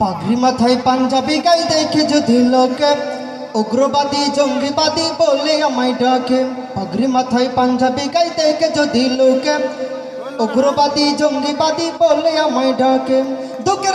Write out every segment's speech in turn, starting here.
পাগড়ি মাথায় পাঞ্জাবি গাই দেখে যদি লোকে, উগ্রবাদী, জঙ্গিবাদী বলে আমায় ডাকে। পাগড়ি মাথায় পাঞ্জাবি গাই দেখে যদি লোকে, উগ্রবাদী, জঙ্গিবাদী বলে আমায় ডাকে।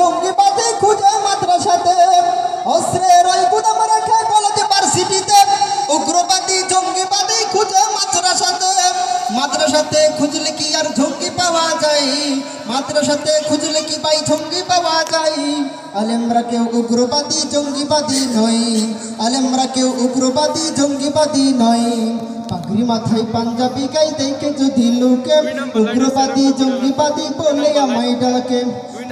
জঙ্গিবাদী খুঁজে মাদ্রাসাতে অস্ত্রের ওই গুদাম রেখে কলেজ ভার্সিটিতে উগ্রবাদী জঙ্গিবাদী খুঁজে মাদ্রাসাতে মাদ্রাসাতে খুঁজলে কি আর জঙ্গি পাওয়া যায়? মাদ্রাসাতে খুঁজলে কি ভাই জঙ্গি পাওয়া যায়? আলেমরা কেউ উগ্রবাদী জঙ্গিবাদী নয়। আলেমরা কেউ উগ্রবাদী জঙ্গিবাদী নয়। পাগড়ি মাথায় পাঞ্জাবি গাই দেখে যদি লোকে উগ্রবাদী জঙ্গিবাদী বলে আমায় ডাকে।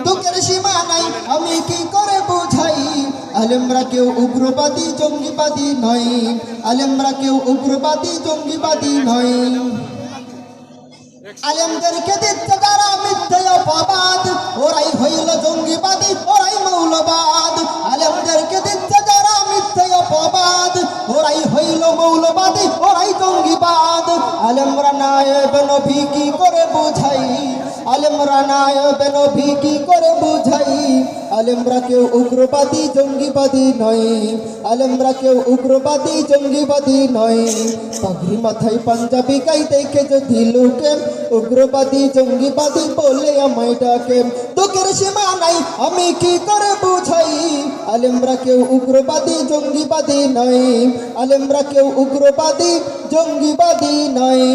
দুঃখের সীমা নাই। আমি কি করে বুঝাই? আলেমরা কেউ উগ্রবাদী, জঙ্গিবাদী নয়। আলেমরা কেউ উগ্রবাদী, জঙ্গিবাদী নয়। আলেমদেরকে দিচ্ছে যারা মিথ্যে অপবাদ। ওরাই হইল জঙ্গিবাদী, ওরাই মৌলবাদ। আলেমদেরকে দিচ্ছে যারা মিথ্যে অপবাদ। ওরাই হইল মৌলবাদী, ওরাই জঙ্গিবাদ। আলেমরা নায়ব নবী কি করে বুঝাই? আলেমরা নায়ব নবী কি করে বুঝাই? আলেমরা কেউ উগ্রবাদী, জঙ্গিবাদী নয়। আলেমরা কেউ উগ্রবাদী, জঙ্গিবাদী নয়। পাগড়ি মাথায় পাঞ্জাবি গাই দেখে যদি লোকে উগ্রবাদী, জঙ্গিবাদী বলে আমায় ডাকে। দুঃখের সীমা নাই, আমি কি করে বুঝাই? আলেমরা কেউ উগ্রবাদী, জঙ্গিবাদী নয়। আলেমরা কেউ উগ্রবাদী, জঙ্গিবাদী নয়।